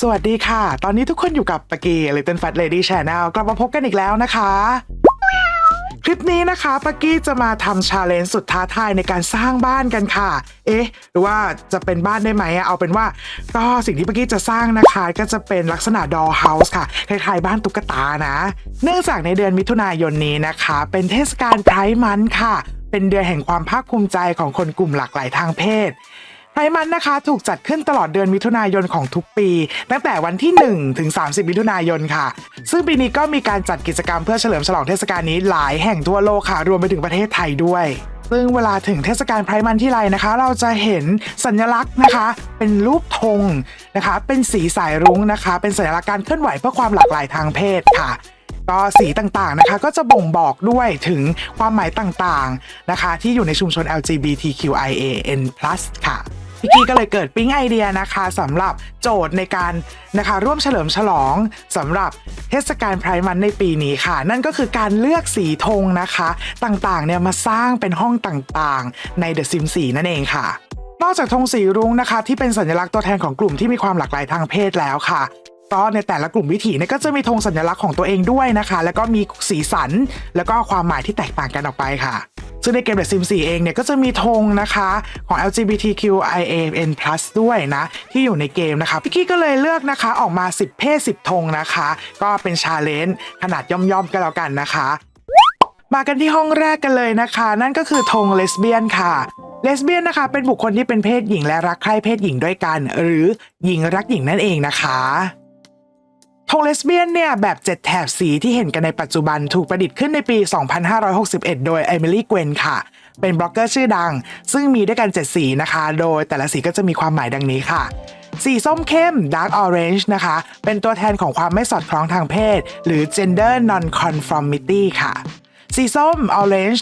สวัสดีค่ะ ตอนนี้ทุกคนอยู่กับปากี Little Fat Lady Channel กลับมาพบกันอีกแล้วนะคะ คลิปนี้นะคะปากี้จะมาทำชาเลนจ์สุดท้าทายในการสร้างบ้านกันค่ะ เอ๊ะ หรือว่าจะเป็นบ้านได้ไหมอะเอาเป็นว่า ก็สิ่งที่ปากี้จะสร้างนะคะก็จะเป็นลักษณะดอ l เฮาส์ค่ะ คล้ายๆบ้านตุ๊กตานะ เนื่องจากในเดือนมิถุนายนนี้นะคะ เป็นเทศกาลไพร์มันค่ะเป็นเดือนแห่งความภาคภูมิใจของคนกลุ่มหลากหลายทางเพศ ไพร์มันนะคะถูกจัดขึ้นตลอดเดือนมิถุนายนของทุกปี ตั้งแต่วันที่ 1 ถึง 30 มิถุนายนค่ะ ซึ่งปีนี้ก็มีการจัดกิจกรรมเพื่อเฉลิมฉลองเทศกาลนี้หลายแห่งทั่วโลกค่ะ รวมไปถึงประเทศไทยด้วยซึ่งเวลาถึงเทศกาลไพร์มันที่ไรนะคะ เราจะเห็นสัญลักษณ์นะคะ เป็นรูปธงนะคะ เป็นสีสายรุ้งนะคะ เป็นสัญลักษณ์การเคลื่อนไหวเพื่อความหลากหลายทางเพศค่ะ ก็สีต่างๆนะคะ ก็จะบ่งบอกด้วยถึงความหมายต่างๆนะคะ ที่อยู่ในชุมชน LGBTQIAN+ ค่ะพี่กี้ก็เลยเกิดปิ๊งไอเดียนะคะสำหรับโจทย์ในการนะคะ ร่วมเฉลิมฉลองสำหรับเทศกาลไพร์มันในปีนี้ค่ะ นั่นก็คือการเลือกสีธงนะคะ ต่างๆเนี่ยมาสร้างเป็นห้องต่างๆ ใน The Sims 4 นั่นเองค่ะนอกจากธงสีรุ้งนะคะ ที่เป็นสัญลักษณ์ตัวแทนของกลุ่มที่มีความหลากหลายทางเพศแล้วค่ะ ก็ในแต่ละกลุ่มวิถีเนี่ยก็จะมีธงสัญลักษณ์ของตัวเองด้วยนะคะ แล้วก็มีสีสัน แล้วก็ความหมายที่แตกต่างกันออกไปค่ะซึ่งในเกม The Sims 4เองเนี่ยก็จะมีธงนะคะของ LGBTQIAN+ ด้วยนะ ที่อยู่ในเกมนะคะพี่กี้ก็เลยเลือกนะคะออกมา 10 เพศ 10 ธงนะคะ ก็เป็นชาเลนจ์ขนาดย่อมๆกันแล้วกันนะคะ มากันที่ห้องแรกกันเลยนะคะ นั่นก็คือธงเลสเบี้ยนค่ะเลสเบี้ยนนะคะ เป็นบุคคลที่เป็นเพศหญิงและรักใคร่เพศหญิงด้วยกัน หรือหญิงรักหญิงนั่นเองนะคะ ธงเลสเบี้ยนเนี่ยแบบ7แถบสีที่เห็นกันในปัจจุบันถูกประดิษฐ์ขึ้นในปี 2561 โดยเอมิลี่เกวนค่ะ เป็นบล็อกเกอร์ชื่อดัง ซึ่งมีด้วยกัน 7 สีนะคะ โดยแต่ละสีก็จะมีความหมายดังนี้ค่ะ สีส้มเข้ม Dark Orange นะคะ เป็นตัวแทนของความไม่สอดคล้องทางเพศ หรือ Gender Non-Conformity ค่ะ สีส้ม Orange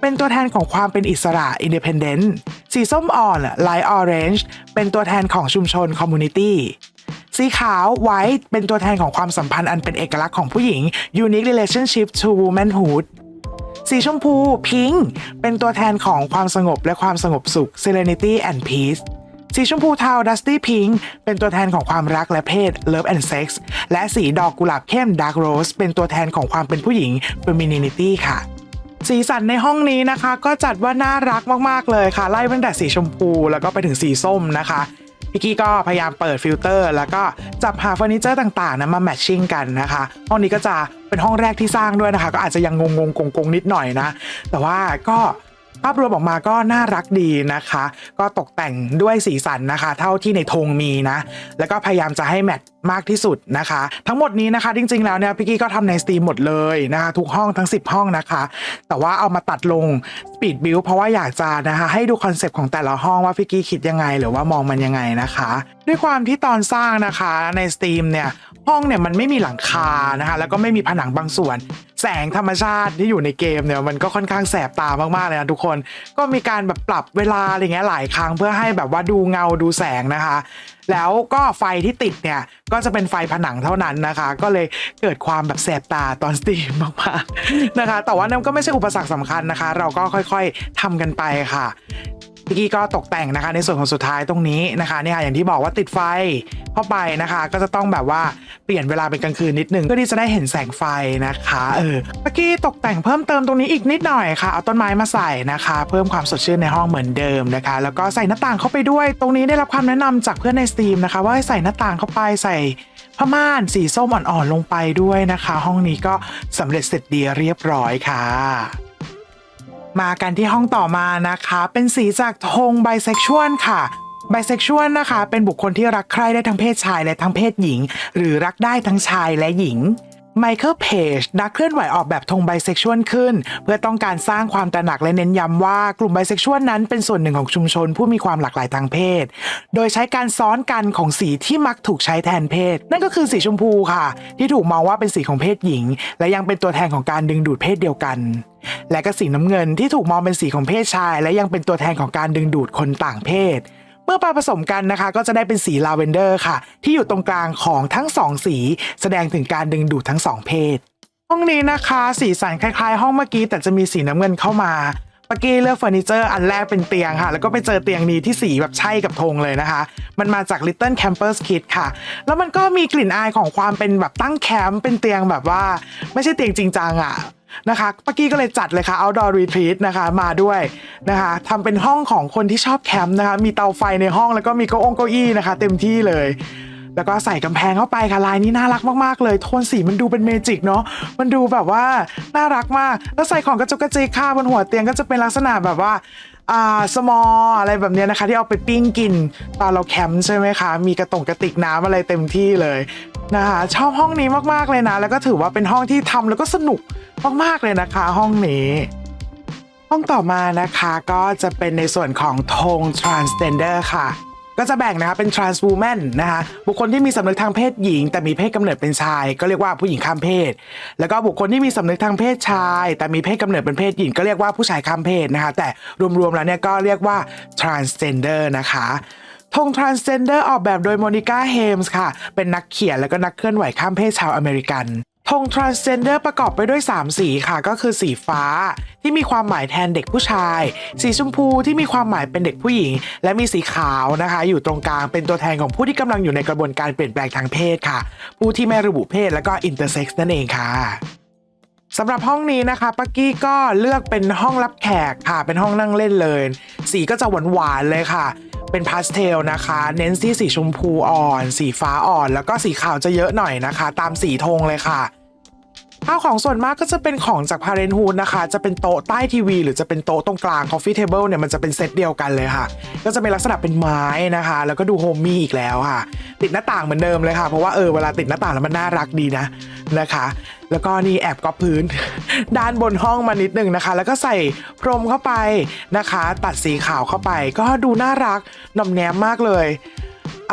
เป็นตัวแทนของความเป็นอิสระ Independent สีส้มอ่อน Light Orange เป็นตัวแทนของชุมชน Community สีขาว White เป็นตัวแทนของความสัมพันธ์อันเป็นเอกลักษณ์ของผู้หญิง Unique Relationship to Womanhood สีชมพู Pink เป็นตัวแทนของความสงบและความสงบสุข Serenity and Peace สีชมพูเทา Dusty Pink เป็นตัวแทนของความรักและเพศ Love and Sex และสีดอกกุหลาบเข้ม Dark Rose เป็นตัวแทนของความเป็นผู้หญิง Femininity ค่ะสีสันในห้องนี้นะคะ ก็จัดว่าน่ารักมาก ๆ เลยค่ะ ไล่ตั้งแต่สีชมพูแล้วก็ไปถึงสีส้มนะคะ พี่กี้ก็พยายามเปิดฟิลเตอร์ แล้วก็จับหาเฟอร์นิเจอร์ต่างๆนะมาแมทชิ่งกันนะคะห้องนี้ก็จะเป็นห้องแรกที่สร้างด้วยนะคะ ก็อาจจะยังงงๆกงๆนิดหน่อยนะ แต่ว่าก็ ภาพรวมออกมาก็น่ารักดีนะคะ ก็ตกแต่งด้วยสีสันนะคะ เท่าที่ในธงมีนะ แล้วก็พยายามจะให้แมทมากที่สุดนะคะ ทั้งหมดนี้นะคะ จริง ๆ แล้วเนี่ยพี่กี้ก็ทำในสตรีมหมดเลยนะคะ ทุกห้องทั้ง 10 ห้องนะคะ แต่ว่าเอามาตัดลงสปีดบิ d เพราะว่าอยากจะนะคะ ให้ดูคอนเซปต์ของแต่ละห้องว่าพี่กี้คิดยังไง หรือว่ามองมันยังไงนะคะ ด้วยความที่ตอนสร้างนะคะในสตรีมเนี่ย ห้องเนี่ยมันไม่มีหลังคานะคะแล้วก็ไม่มีผนังบางส่วน แสงธรรมชาติที่อยู่ในเกมเนี่ยมันก็ค่อนข้างแสบตามากๆเลยนะทุกคนก็มีการแบบปรับเวลาอะไรเงี้ยหลายครั้งเพื่อให้แบบว่าดูเงาดูแสงนะคะ แล้วก็ไฟที่ติดเนี่ยก็จะเป็นไฟผนังเท่านั้นนะคะ ก็เลยเกิดความแบบแสบตาตอนสตรีมมากๆนะคะ แต่ว่านั่นก็ไม่ใช่อุปสรรคสำคัญนะคะ เราก็ค่อยๆทำกันไปค่ะ พี่กี้ก็ตกแต่งนะคะในส่วนของสุดท้ายตรงนี้นะคะเนี่ยค่ะอย่างที่บอกว่าติดไฟเข้าไปนะคะ ก็จะต้องแบบว่าเปลี่ยนเวลาเป็นกลางคืนนิดนึงเพื่อที่จะได้เห็นแสงไฟนะคะเออพี่กี้ตกแต่งเพิ่มเติมตรงนี้อีกนิดหน่อยค่ะเอาต้นไม้มาใส่นะคะ เพิ่มความสดชื่นในห้องเหมือนเดิมนะคะ แล้วก็ใส่หน้าต่างเข้าไปด้วย ตรงนี้ได้รับคำแนะนำจากเพื่อนในสตรีมนะคะ ว่าให้ใส่หน้าต่างเข้าไปใส่ผ้าม่านสีส้มอ่อนๆลงไปด้วยนะคะ ห้องนี้ก็สำเร็จเสร็จดีเรียบร้อยค่ะ มากันที่ห้องต่อมานะคะ เป็นสีจากธงไบเซ็กชวลค่ะไบเซ็กชวลนะคะ เป็นบุคคลที่รักใคร่ได้ทั้งเพศชายและทั้งเพศหญิง หรือรักได้ทั้งชายและหญิง ไมเคิลเพจนักเคลื่อนไหวออกแบบธงไบเซ็กชวลขึ้น เพื่อต้องการสร้างความตระหนักและเน้นย้ำว่ากลุ่มไบเซ็กชวลนั้นเป็นส่วนหนึ่งของชุมชนผู้มีความหลากหลายทางเพศ โดยใช้การซ้อนกันของสีที่มักถูกใช้แทนเพศ นั่นก็คือสีชมพูค่ะ ที่ถูกมองว่าเป็นสีของเพศหญิง และยังเป็นตัวแทนของการดึงดูดเพศเดียวกัน และก็สีน้ำเงินที่ถูกมองเป็นสีของเพศชาย และยังเป็นตัวแทนของการดึงดูดคนต่างเพศ มื่อมาผสมกันนะคะ ก็จะได้เป็นสีลาเวนเดอร์ค่ะ ที่อยู่ตรงกลางของทั้งสองสี แสดงถึงการดึงดูดทั้งสองเพศ ห้องนี้นะคะ สีสันคล้ายๆ ห้องเมื่อกี้แต่จะมีสีน้ำเงินเข้ามาปกกี้เลือกเฟอร์นิเจอร์อันแรกเป็นเตียงค่ะ แล้วก็ไปเจอเตียงนี้ที่สีแบบใช่กับธงเลยนะคะ มันมาจาก Little Campers Kit ค่ะ แล้วมันก็มีกลิ่นอายของความเป็นแบบตั้งแคมป์เป็นเตียงแบบว่า ไม่ใช่เตียงจริงจังอะ นะคะปากกี้ก็เลยจัดเลยค่ะ outdoor retreat นะคะมาด้วยนะคะทำเป็นห้องของคนที่ชอบแคมป์นะคะมีเตาไฟในห้องแล้วก็มีเก้าองเก้าอี้นะคะ เต็มที่เลยแล้วก็ใส่กำแพงเข้าไปค่ะลายนี้น่ารักมากๆเลยโทนสีมันดูเป็นเมจิกเนาะมันดูแบบว่าน่ารักมาก แล้วใส่ของกระจกกระจิกค่ะบนหัวเตียงก็จะเป็นลักษณะแบบว่าอ่าสมออะไรแบบเนี้ยนะคะ ที่เอาไปปิ้งกินตอนเราแคมป์ใช่ไหมคะ มีกระตงกระติกน้ำอะไรเต็มที่เลย นะคะชอบห้องนี้มากๆเลยนะ แล้วก็ถือว่าเป็นห้องที่ทำแล้วก็สนุกมากๆเลยนะคะ ห้องนี้ ห้องต่อมานะคะก็จะเป็นในส่วนของธง transgender ค่ะ ก็จะแบ่งนะคะเป็น trans woman นะคะบุคคลที่มีสำนึกทางเพศหญิง แต่มีเพศกำเนิดเป็นชาย ก็เรียกว่าผู้หญิงข้ามเพศ แล้วก็บุคคลที่มีสำนึกทางเพศชาย แต่มีเพศกำเนิดเป็นเพศหญิง ก็เรียกว่าผู้ชายข้ามเพศนะคะแต่รวมๆแล้วเนี่ยก็เรียกว่า transgender นะคะ ธง transgender ออกแบบโดยโมนิก้าเฮมส์ค่ะ เป็นนักเขียนแล้วก็นักเคลื่อนไหวข้ามเพศชาวอเมริกันธง transgender ประกอบไปด้วย 3 สีค่ะ ก็คือสีฟ้า ที่มีความหมายแทนเด็กผู้ชาย สีชมพูที่มีความหมายเป็นเด็กผู้หญิง และมีสีขาวนะคะ อยู่ตรงกลางเป็นตัวแทนของผู้ที่กำลังอยู่ในกระบวนการเปลี่ยนแปลงทางเพศค่ะ ผู้ที่ไม่ระบุเพศแล้วก็ intersex นั่นเองค่ะ สำหรับห้องนี้นะคะปักกี้ก็เลือกเป็นห้องรับแขกค่ะ เป็นห้องนั่งเล่นเลย สีก็จะหวานๆเลยค่ะ เป็นพาสเทลนะคะ เน้นที่สีชมพูอ่อน สีฟ้าอ่อน แล้วก็สีขาวจะเยอะหน่อยนะคะ ตามสีธงเลยค่ะ ข้าวของส่วนมากก็จะเป็นของจาก Parenthood นะคะ จะเป็นโต๊ะใต้ทีวี หรือจะเป็นโต๊ะตรงกลาง Coffee Table เนี่ยมันจะเป็นเซตเดียวกันเลยค่ะ ก็จะเป็นลักษณะเป็นไม้นะคะ แล้วก็ดูโฮมมี่อีกแล้วค่ะ ติดหน้าต่างเหมือนเดิมเลยค่ะ เพราะว่าเออเวลาติดหน้าต่างแล้วมันน่ารักดีนะนะคะ แล้วก็นี่แอบก๊อปพื้น ด้านบนห้องมานิดนึงนะคะ แล้วก็ใส่พรมเข้าไปนะคะ ตัดสีขาวเข้าไป ก็ดูน่ารักนอมแนมมากเลย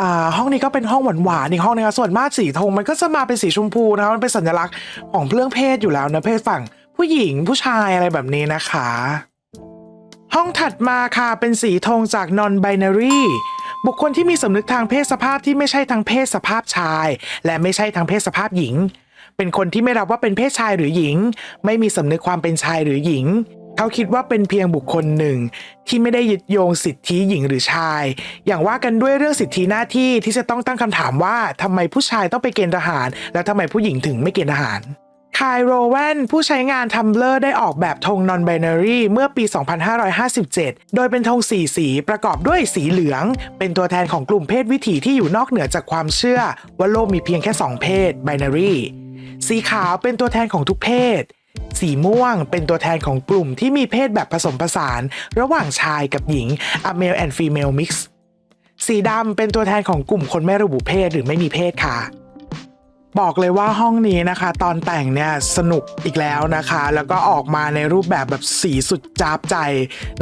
อ่าห้องนี้ก็เป็นห้องหวานๆอีกห้องนึงนะส่วนมากสีธงมันก็จะมาเป็นสีชมพูนะคะมันเป็นสัญลักษณ์ของเรื่องเพศอยู่แล้วนะเพศฝั่งผู้หญิงผู้ชายอะไรแบบนี้นะคะ ห้องถัดมาค่ะเป็นสีธงจาก non binary บุคคลที่มีสำนึกทางเพศสภาพที่ไม่ใช่ทางเพศสภาพชาย และไม่ใช่ทางเพศสภาพหญิง เป็นคนที่ไม่รับว่าเป็นเพศชายหรือหญิง ไม่มีสำนึกความเป็นชายหรือหญิง เขาคิดว่าเป็นเพียงบุคคลหนึ่ง ที่ไม่ได้ยึดโยงสิทธิหญิงหรือชาย อย่างว่ากันด้วยเรื่องสิทธิหน้าที่ที่จะต้องตั้งคำถามว่าทำไมผู้ชายต้องไปเกณฑ์ทหาร แล้วทำไมผู้หญิงถึงไม่เกณฑ์ทหารคายโรแวนผู้ใช้งานทัมเบลอร์ได้ออกแบบธง non-binary เมื่อปี 2557 โดยเป็นธงสีสีประกอบด้วยสีเหลือง เป็นตัวแทนของกลุ่มเพศวิถีที่อยู่นอกเหนือจากความเชื่อ ว่าโลกมีเพียงแค่ 2 เพศ binary สีขาวเป็นตัวแทนของทุกเพศ สีม่วงเป็นตัวแทนของกลุ่มที่มีเพศแบบผสมผสาน ระหว่างชายกับหญิง a male and female mix สีดำเป็นตัวแทนของกลุ่มคนไม่ระบุเพศหรือไม่มีเพศค่ะ บอกเลยว่าห้องนี้นะคะ ตอนแต่งเนี่ยสนุกอีกแล้วนะคะ แล้วก็ออกมาในรูปแบบแบบสีสุดจ้าบใจ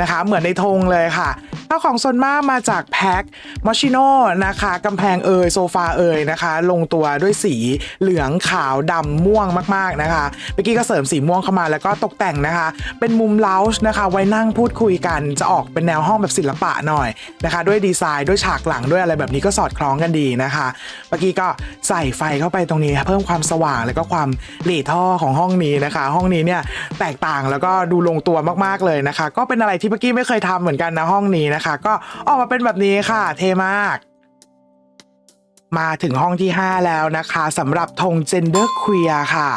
นะคะ เหมือนในธงเลยค่ะข้าของส่วนมากมาจากแพ็คมอชิโน่นะคะกำแพงเอยโซฟาเอยนะคะ ลงตัวด้วยสีเหลืองขาวดำม่วงมากๆนะคะเมื่อกี้ก็เสริมสีม่วงเข้ามาแล้วก็ตกแต่งนะคะ เป็นมุมเลาส์นะคะ ไว้นั่งพูดคุยกันจะออกเป็นแนวห้องแบบศิลปะหน่อยนะคะ ด้วยดีไซน์ด้วยฉากหลังด้วยอะไรแบบนี้ก็สอดคล้องกันดีนะคะเมื่อกี้ก็ใส่ไฟเข้าไปตรงนี้เพิ่มความสว่างแล้วก็ความหลีท่อของห้องนี้นะคะ ห้องนี้เนี่ยแตกต่างแล้วก็ดูลงตัวมากๆเลยนะคะ ก็เป็นอะไรที่เมื่อกี้ไม่เคยทำเหมือนกันนะห้องนี้นะคะ ก็ออกมาเป็นแบบนี้ค่ะ เท่มากมาถึงห้องที่ 5 แล้วนะคะสำหรับธง gender queer ค่ะ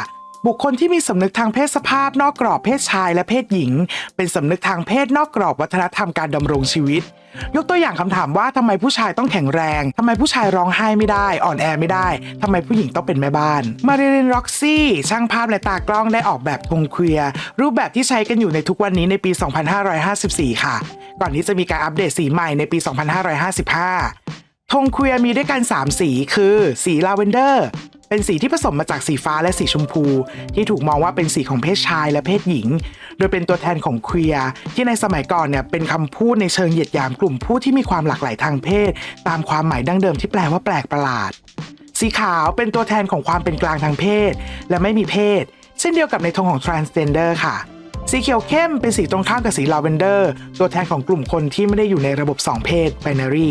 บุคคลที่มีสำนึกทางเพศสภาพนอกกรอบเพศชายและเพศหญิง เป็นสำนึกทางเพศนอกกรอบวัฒนธรรมการดำรงชีวิต ยกตัวอย่างคำถามว่าทำไมผู้ชายต้องแข็งแรงทำไมผู้ชายร้องไห้ไม่ได้ อ่อนแอไม่ได้ทำไมผู้หญิงต้องเป็นแม่บ้าน มาริลินร็อกซี่ ช่างภาพและตากล้องได้ออกแบบธงเคลียร์รูปแบบที่ใช้กันอยู่ในทุกวันนี้ในปี 2554 ค่ะ ก่อนที่จะมีการอัปเดตสีใหม่ในปี 2555ธงเคลียร์มีด้วยกัน 3 สีคือ สีลาเวนเดอร์ เป็นสีที่ผสมมาจากสีฟ้าและสีชมพู ที่ถูกมองว่าเป็นสีของเพศชายและเพศหญิง โดยเป็นตัวแทนของเคลียร์ที่ในสมัยก่อนเนี่ยเป็นคำพูดในเชิงเหยียดหยามกลุ่มผู้ที่มีความหลากหลายทางเพศ ตามความหมายดั้งเดิมที่แปลว่าแปลกประหลาด สีขาวเป็นตัวแทนของความเป็นกลางทางเพศ และไม่มีเพศ เช่นเดียวกับในธงของ transgender ค่ะสีเขียวเข้มเป็นสีตรงข้ามกับสีลาเวนเดอร์ ตัวแทนของกลุ่มคนที่ไม่ได้อยู่ในระบบ 2 เพศ binary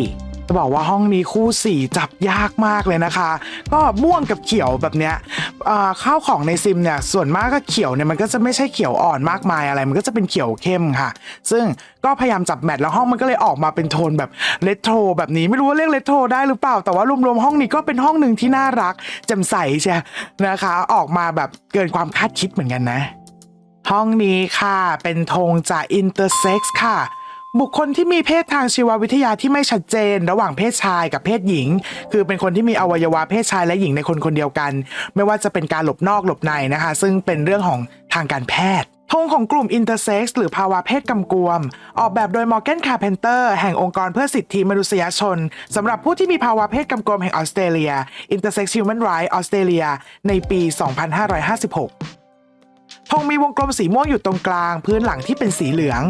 จะบอกว่าห้องนี้คู่สีจับยากมากเลยนะคะ ก็ม่วงกับเขียวแบบเนี้ยอ่าข้าวของในซิมเนี่ยส่วนมากก็เขียวเนี่ยมันก็จะไม่ใช่เขียวอ่อนมากมายอะไร มันก็จะเป็นเขียวเข้มค่ะ ซึ่งก็พยายามจับแมทแล้วห้องมันก็เลยออกมาเป็นโทนแบบเลโทรแบบนี้ไม่รู้ว่าเรียกเลโทรได้หรือเปล่า แต่ว่ารวมๆห้องนี้ก็เป็นห้องหนึ่งที่น่ารักแจ่มใสใช่นะคะ ออกมาแบบเกินความคาดคิดเหมือนกันนะ ห้องนี้ค่ะเป็นธงจากอินเตอร์เซ็กซ์ค่ะ บุคคลที่มีเพศทางชีววิทยาที่ไม่ชัดเจน ระหว่างเพศชายกับเพศหญิง คือเป็นคนที่มีอวัยวะเพศชายและหญิงในคนคนเดียวกัน ไม่ว่าจะเป็นการหลบนอกหลบในนะคะ ซึ่งเป็นเรื่องของทางการแพทย์ธงของกลุ่มอินเตอร์เซ็กซ์หรือภาวะเพศกำกวม ออกแบบโดยมอร์แกนคาร์เพนเตอร์แห่งองค์กรเพื่อสิทธิมนุษยชนสำหรับผู้ที่มีภาวะเพศกำกวมแห่งออสเตรเลีย Intersex Human Rights Australia ในปี 2556 ธงมีวงกลมสีม่วงอยู่ตรงกลาง พื้นหลังที่เป็นสีเหลือง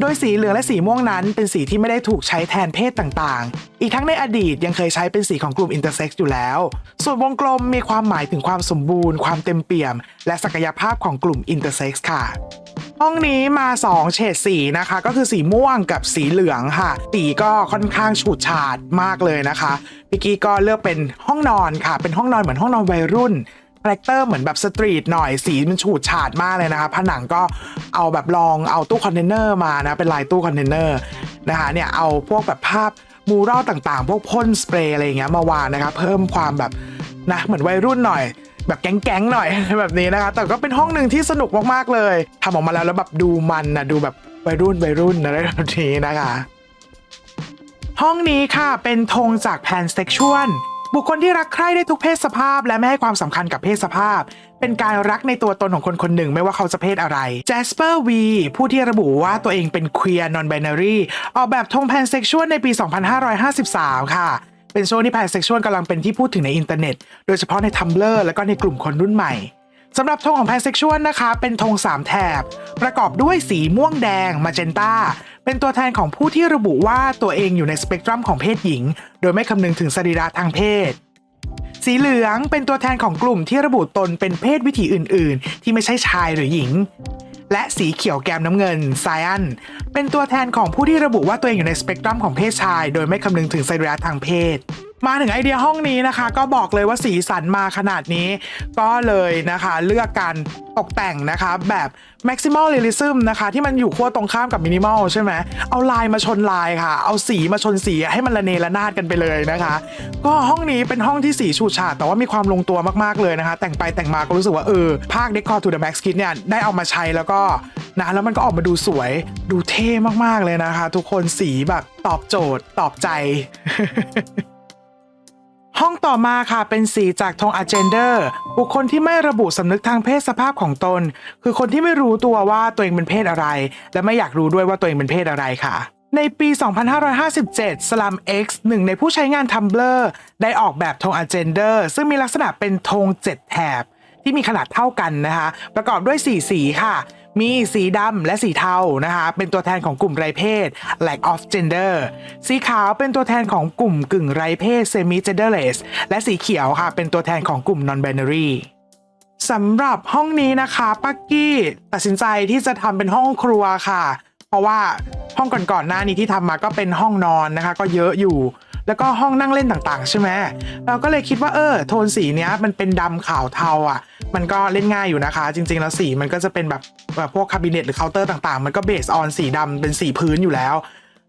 โดยสีเหลืองและสีม่วงนั้นเป็นสีที่ไม่ได้ถูกใช้แทนเพศต่างๆ อีกทั้งในอดีตยังเคยใช้เป็นสีของกลุ่มอินเตอร์เซ็กซ์อยู่แล้ว ส่วนวงกลมมีความหมายถึงความสมบูรณ์ ความเต็มเปี่ยม และศักยภาพของกลุ่มอินเตอร์เซ็กซ์ค่ะห้องนี้มา 2 เฉดสีนะคะ ก็คือสีม่วงกับสีเหลืองค่ะ สีก็ค่อนข้างฉูดฉาดมากเลยนะคะพิกกี้ก็เลือกเป็นห้องนอนค่ะ เป็นห้องนอนเหมือนห้องนอนวัยรุ่น คาแรคเตอร์เหมือนแบบสตรีทหน่อยสีมันฉูดฉาดมากเลยนะคะผนังก็เอาแบบลองเอาตู้คอนเทนเนอร์มานะเป็นลายตู้คอนเทนเนอร์นะคะเนี่ยเอาพวกแบบภาพมูรัลต่างๆ พวกพ่นสเปรย์อะไรอย่างเงี้ยมาวางนะคะเพิ่มความแบบนะเหมือนวัยรุ่นหน่อย แบบแก๊งๆหน่อยแบบนี้นะคะ แต่ก็เป็นห้องหนึ่งที่สนุกมากๆเลยทำออกมาแล้วแล้วแบบดูมันนะดูแบบวัยรุ่นวัยรุ่นอะไรแบบนี้นะคะ ห้องนี้ค่ะเป็นธงจากแพนเซ็กชวล บุคคลที่รักใคร่ได้ทุกเพศสภาพ และไม่ให้ความสำคัญกับเพศสภาพ เป็นการรักในตัวตนของคนคนหนึ่งไม่ว่าเขาจะเพศอะไร Jasper V ผู้ที่ระบุว่าตัวเองเป็น queer non binary ออกแบบธงแพนเซ็กชวลในปี 2553 ค่ะเป็นช่วงที่แพนเซ็กชวลกำลังเป็นที่พูดถึงในอินเทอร์เน็ต โดยเฉพาะใน Tumblr และก็ในกลุ่มคนรุ่นใหม่ สำหรับธงของแพนเซ็กชวลนะคะ เป็นธง3 แถบ ประกอบด้วยสีม่วงแดงมาเจนตาเป็นตัวแทนของผู้ที่ระบุว่าตัวเองอยู่ในสเปกตรัมของเพศหญิง โดยไม่คำนึงถึงสรีระทางเพศ สีเหลืองเป็นตัวแทนของกลุ่มที่ระบุตนเป็นเพศวิถีอื่น ๆ ที่ไม่ใช่ชายหรือหญิง และสีเขียวแกมน้ำเงินไซอันเป็นตัวแทนของผู้ที่ระบุว่าตัวเองอยู่ในสเปกตรัมของเพศชาย โดยไม่คำนึงถึงสรีระทางเพศ มาถึงไอเดียห้องนี้นะคะ ก็บอกเลยว่าสีสันมาขนาดนี้ ก็เลยนะคะเลือกการตกแต่งนะคะแบบ maximal realism นะคะที่มันอยู่ขั้วตรงข้ามกับ minimal ใช่ไหมเอาลายมาชนลายค่ะ เอาสีมาชนสีให้มันระเนระนาดกันไปเลยนะคะ ก็ห้องนี้เป็นห้องที่สีฉูดฉาดแต่ว่ามีความลงตัวมากๆเลยนะคะ แต่งไปแต่งมาก็รู้สึกว่าเออภาค Decor to the Max Kit เนี่ยได้เอามาใช้แล้วก็นะแล้วมันก็ออกมาดูสวยดูเท่มากๆเลยนะคะ ทุกคนสีแบบตอบโจทย์ตอบใจ ห้องต่อมาค่ะเป็นสีจากธงอเจนเดอร์ บุคคลที่ไม่ระบุสำนึกทางเพศสภาพของตน คือคนที่ไม่รู้ตัวว่าตัวเองเป็นเพศอะไร และไม่อยากรู้ด้วยว่าตัวเองเป็นเพศอะไรค่ะ ในปี 2557 Slum X หนึ่งในผู้ใช้งาน Tumblr ได้ออกแบบธงอเจนเดอร์ ซึ่งมีลักษณะเป็นธง7แถบ ที่มีขนาดเท่ากันนะคะ ประกอบด้วย 4 สีค่ะมีสีดำและสีเทานะคะเป็นตัวแทนของกลุ่มไรเพศ lack of gender สีขาวเป็นตัวแทนของกลุ่มกึ่งไรเพศ semi genderless และสีเขียวค่ะ เป็นตัวแทนของกลุ่ม non binary สำหรับห้องนี้นะคะปักกี้ตัดสินใจที่จะทำเป็นห้องครัวค่ะ เพราะว่าห้องก่อนๆหน้านี้ที่ทำมาก็เป็นห้องนอนนะคะ ก็เยอะอยู่ แล้วก็ห้องนั่งเล่นต่างๆ ใช่ไหมเราก็เลยคิดว่าเออโทนสีเนี้ยมันเป็นดำขาวเทาอะ มันก็เล่นง่ายอยู่นะคะ จริง ๆ แล้วสีมันก็จะเป็นแบบแบบพวกคาบิเนตหรือเคาน์เตอร์ต่างๆ มันก็เบสออนสีดำเป็นสีพื้นอยู่แล้ว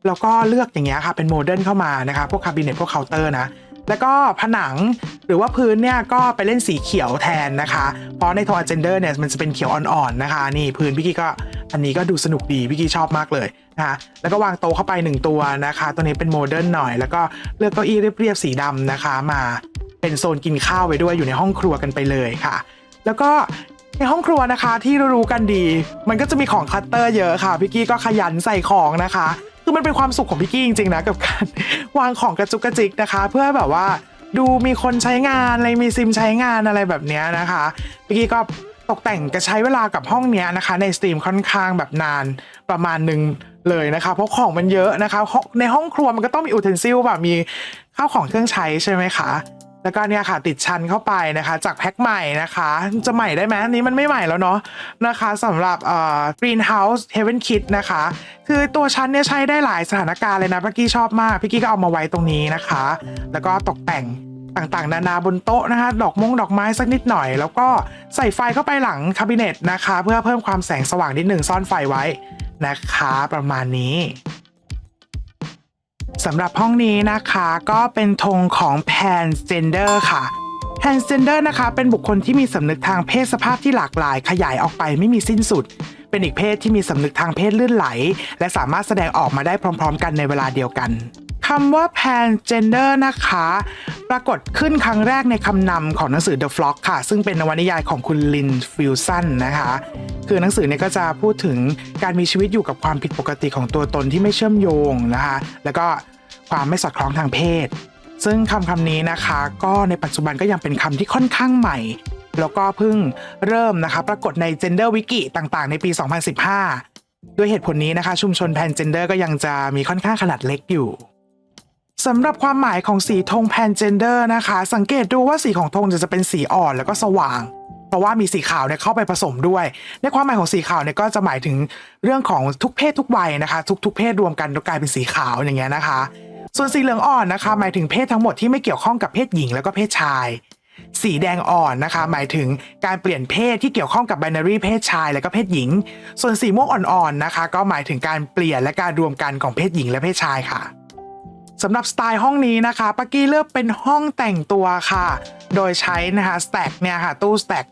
แล้วก็เลือกอย่างเงี้ยค่ะเป็นโมเดิร์นเข้ามานะคะพวกคาบิเนตพวกเคาน์เตอร์นะแล้วก็ผนังหรือว่าพื้นเนี่ยก็ไปเล่นสีเขียวแทนนะคะ เพราะในโทน agender เนี่ยมันจะเป็นเขียวอ่อนๆนะคะ นี่พื้นพี่กี้ก็ อันนี้ก็ดูสนุกดีพี่กี้ชอบมากเลยนะคะแล้วก็วางโต๊ะเข้าไปหนึ่งตัวนะคะ ตัวนี้เป็นโมเดิร์นหน่อย แล้วก็เลือกเก้าอี้เรียบๆสีดำนะคะ มาเป็นโซนกินข้าวไว้ด้วยอยู่ในห้องครัวกันไปเลยค่ะ แล้วก็ในห้องครัวนะคะที่รู้กันดี มันก็จะมีของคัตเตอร์เยอะค่ะพี่กี้ก็ขยันใส่ของนะคะ คือมันเป็นความสุขของพี่กี้จริงๆนะกับการวางของกระจุกกระจิกนะคะ เพื่อแบบว่าดูมีคนใช้งานอะไรมีซิมใช้งานอะไรแบบนี้นะคะพี่กี้ก็ ตกแต่งก็ใช้เวลากับห้องเนี้ยนะคะ ในสตรีมค่อนข้างแบบนานประมาณหนึ่งเลยนะคะ เพราะของมันเยอะนะคะ ในห้องครัวมันก็ต้องมีอุเทนซิลแบบมีข้าวของเครื่องใช้ใช่ไหมคะแล้วก็เนี่ยค่ะติดชั้นเข้าไปนะคะ จากแพ็คใหม่นะคะ จะใหม่ได้ไหมอันนี้มันไม่ใหม่แล้วเนาะนะคะสำหรับเอ่อ Greenhouse Heaven Kit นะคะ คือตัวชั้นเนี่ยใช้ได้หลายสถานการณ์เลยนะพี่กี้ชอบมากพี่กี้ก็เอามาไว้ตรงนี้นะคะ แล้วก็ตกแต่ง ต่างๆ นานาบนโต๊ะนะคะดอกมงดอกไม้สักนิดหน่อย แล้วก็ใส่ไฟเข้าไปหลังคาบิเนตนะคะ เพื่อเพิ่มความแสงสว่างนิดหนึ่งซ่อนไฟไว้นะคะประมาณนี้สำหรับห้องนี้นะคะก็เป็นธงของ Pansgender ค่ะ Pansgender นะคะเป็นบุคคลที่มีสำนึกทางเพศสภาพที่หลากหลาย ขยายออกไปไม่มีสิ้นสุด เป็นอีกเพศที่มีสำนึกทางเพศลื่นไหล และสามารถแสดงออกมาได้พร้อม ๆ กันในเวลาเดียวกัน คำว่า pan-gender นะคะ ปรากฏขึ้นครั้งแรกในคำนำของหนังสือ The Flock ค่ะ ซึ่งเป็นนวนิยายของคุณลินฟิลสันนะคะ คือหนังสือเนี่ยก็จะพูดถึงการมีชีวิตอยู่กับความผิดปกติของตัวตนที่ไม่เชื่อมโยงนะคะ แล้วก็ความไม่สอดคล้องทางเพศ ซึ่งคำคำนี้นะคะ ก็ในปัจจุบันก็ยังเป็นคำที่ค่อนข้างใหม่ แล้วก็เพิ่งเริ่มนะคะ ปรากฏใน Gender Wiki ต่างๆ ในปี 2015ด้วยเหตุผลนี้นะคะ ชุมชนแพนเจนเดอร์ก็ยังจะมีค่อนข้างขนาดเล็กอยู่ สำหรับความหมายของสีธงแพนเจนเดอร์นะคะ สังเกตดูว่าสีของธงจะจะเป็นสีอ่อนแล้วก็สว่าง เพราะว่ามีสีขาวเนี่ยเข้าไปผสมด้วย ในความหมายของสีขาวเนี่ยก็จะหมายถึงเรื่องของทุกเพศทุกวัยนะคะ ทุกๆเพศรวมกันแล้วกลายเป็นสีขาวอย่างเงี้ยนะคะ ส่วนสีเหลืองอ่อนนะคะ หมายถึงเพศทั้งหมดที่ไม่เกี่ยวข้องกับเพศหญิงแล้วก็เพศชาย สีแดงอ่อนนะคะ หมายถึงการเปลี่ยนเพศที่เกี่ยวข้องกับ binary เพศชายและก็เพศหญิง ส่วนสีม่วงอ่อนๆนะคะ ก็หมายถึงการเปลี่ยนและการรวมกันของเพศหญิงและเพศชายค่ะ สำหรับสไตล์ห้องนี้นะคะปักกี้เลือกเป็นห้องแต่งตัวค่ะ โดยใช้นะคะสแต็กเนี่ยค่ะตู้สแต็ก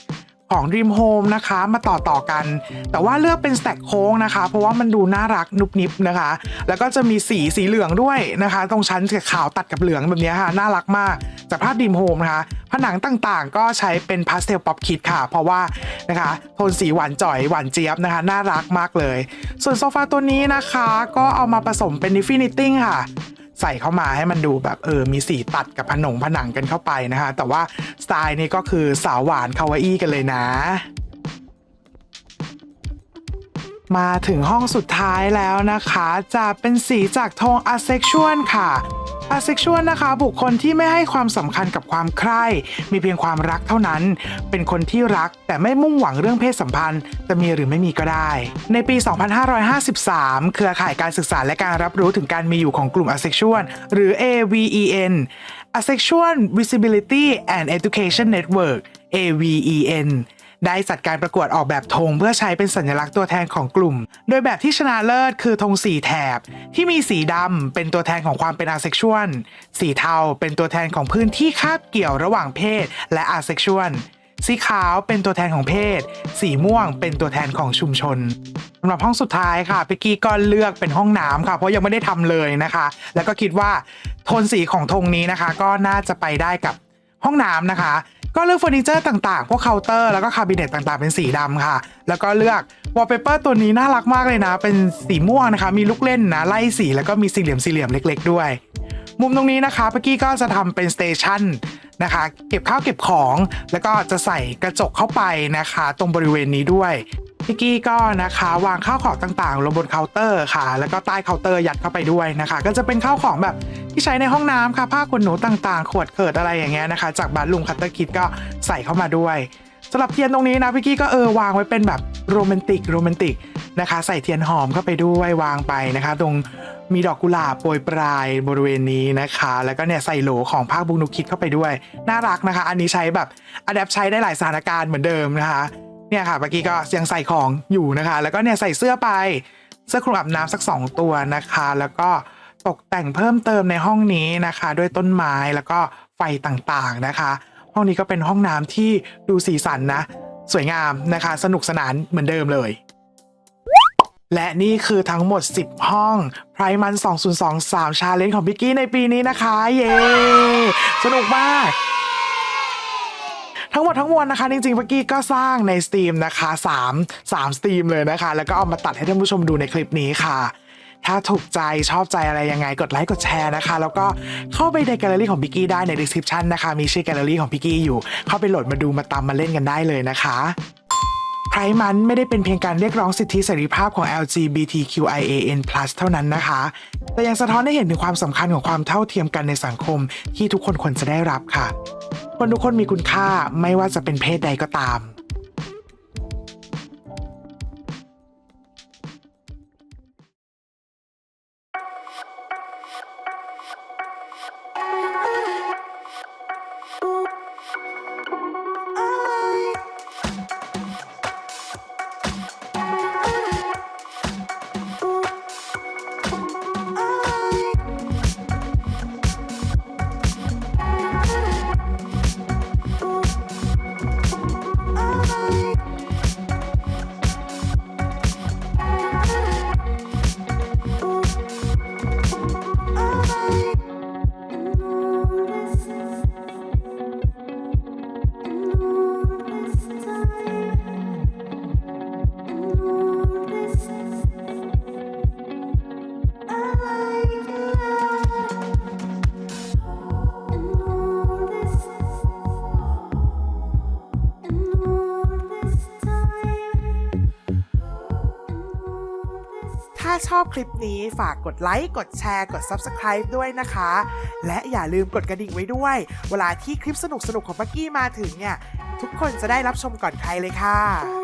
ของ Dream Home นะคะมาต่อต่อกัน แต่ว่าเลือกเป็นสแต็กโค้งนะคะ เพราะว่ามันดูน่ารักนุบนิบนะคะ แล้วก็จะมีสีสีเหลืองด้วยนะคะ ตรงชั้นขาวตัดกับเหลืองแบบนี้ค่ะ น่ารักมากจากภาพ Dream Home นะคะ ผนังต่างๆ ก็ใช้เป็นพาสเทลป๊อปคิดค่ะ เพราะว่านะคะโทนสีหวานจ่อยหวานเจี๊ยบนะคะ น่ารักมากเลย ส่วนโซฟาตัวนี้นะคะ ก็เอามาผสมเป็นนิฟินิติ้งค่ะ ใส่เข้ามาให้มันดูแบบเออมีสีตัดกับผนงผนังกันเข้าไปนะคะแต่ว่าสไตล์นี้ก็คือสาวหวานคาวาอี้กันเลยนะมาถึงห้องสุดท้ายแล้วนะคะ จะเป็นสีจากโทน asexual ค่ะ asexual นะคะ บุคคลที่ไม่ให้ความสำคัญกับความใคร่มีเพียงความรักเท่านั้น เป็นคนที่รักแต่ไม่มุ่งหวังเรื่องเพศสัมพันธ์ จะมีหรือไม่มีก็ได้ ในปี 2553 เครือข่ายการศึกษาและการรับรู้ถึงการมีอยู่ของกลุ่ม asexual หรือ AVEN Asexual Visibility and Education Network AVEN ได้จัดการประกวดออกแบบธงเพื่อใช้เป็นสัญลักษณ์ตัวแทนของกลุ่ม โดยแบบที่ชนะเลิศคือธงสีแถบ ที่มีสีดำเป็นตัวแทนของความเป็นอาเซ็กชวล สีเทาเป็นตัวแทนของพื้นที่คาบเกี่ยวระหว่างเพศ และอาเซ็กชวลสีขาวเป็นตัวแทนของเพศ สีม่วงเป็นตัวแทนของชุมชนสำหรับห้องสุดท้ายค่ะพิกกี้ก็เลือกเป็นห้องน้ำค่ะ เพราะยังไม่ได้ทำเลยนะคะ แล้วก็คิดว่าโทนสีของธงนี้นะคะ ก็น่าจะไปได้กับห้องน้ำนะคะ ก็เลือกเฟอร์นิเจอร์ต่างๆ พวกเคาน์เตอร์แล้วก็คาบิเนตต่างๆ เป็นสีดำค่ะ แล้วก็เลือกวอลเปเปอร์ตัวนี้น่ารักมากเลยนะ เป็นสีม่วงนะคะ มีลูกเล่นนะ ไล่สีแล้วก็มีสี่เหลี่ยมสี่เหลี่ยมเล็ก ๆ ด้วย มุมตรงนี้นะคะเมื่อกี้ก็จะทำเป็นสเตชันนะคะเก็บข้าวเก็บของแล้วก็จะใส่กระจกเข้าไปนะคะ ตรงบริเวณนี้ด้วยพี่กี้ก็นะคะวางข้าวของต่างๆลงบนเคาน์เตอร์ค่ะ แล้วก็ใต้เคาน์เตอร์ยัดเข้าไปด้วยนะคะ ก็จะเป็นข้าวของแบบที่ใช้ในห้องน้ำค่ะผ้าขนหนูต่างๆ ขวดเขิดอะไรอย่างเงี้ยนะคะ จากบ้านลุงคัตเตอร์คิดก็ใส่เข้ามาด้วยสำหรับเทียนตรงนี้นะพี่กี้ก็เออวางไว้เป็นแบบ โรแมนติกโรแมนติกนะคะใส่เทียนหอมเข้าไปด้วยวางไปนะคะ ตรงมีดอกกุหลาบโปรยปลายบริเวณนี้นะคะ แล้วก็เนี่ยใส่โหลของภาคบุกนุกคิดเข้าไปด้วย น่ารักนะคะ อันนี้ใช้แบบอัดแอปใช้ได้หลายสถานการณ์เหมือนเดิมนะคะเนี่ยค่ะเมื่อกี้ก็ยังใส่ของอยู่นะคะ แล้วก็เนี่ยใส่เสื้อไปเสื้อคลุมอาบน้ำสัก 2 ตัวนะคะ แล้วก็ตกแต่งเพิ่มเติมในห้องนี้นะคะ ด้วยต้นไม้แล้วก็ไฟต่างๆนะคะ ห้องนี้ก็เป็นห้องน้ำที่ดูสีสันนะ สวยงามนะคะ สนุกสนานเหมือนเดิมเลย และนี่คือทั้งหมด 10 ห้องไพรมัน 2023 ชาเลนจ์ของพิกกี้ในปีนี้นะคะ เย้ สนุกมากทั้งหมดทั้งมวลนะคะ จริงๆเมื่อกี้ก็สร้างใน Steam นะคะ 3 3 Steam เลยนะคะ แล้วก็เอามาตัดให้ท่านผู้ชมดูในคลิปนี้ค่ะ ถ้าถูกใจชอบใจอะไรยังไงกดไลค์กดแชร์นะคะ แล้วก็เข้าไปในแกลเลอรี่ของพิกกี้ได้ใน description นะคะ มีชื่อแกลเลอรี่ของพิกกี้อยู่ เข้าไปโหลดมาดูมาตามมาเล่นกันได้เลยนะคะไพรมันไม่ได้เป็นเพียงการเรียกร้องสิทธิเสรีภาพของ LGBTQIAN+ เท่านั้นนะคะ แต่ยังสะท้อนให้เห็นถึงความสำคัญของความเท่าเทียมกันในสังคมที่ทุกคนควรจะได้รับค่ะ คนทุกคนมีคุณค่าไม่ว่าจะเป็นเพศใดก็ตาม อบคลิปนี้ฝากกดไลค์ กดแชร์ กด Subscribe ด้วยนะคะ และอย่าลืมกดกระดิ่งไว้ด้วย เวลาที่คลิปสนุกๆของปักกี้มาถึงเนี่ย ทุกคนจะได้รับชมก่อนใครเลยค่ะ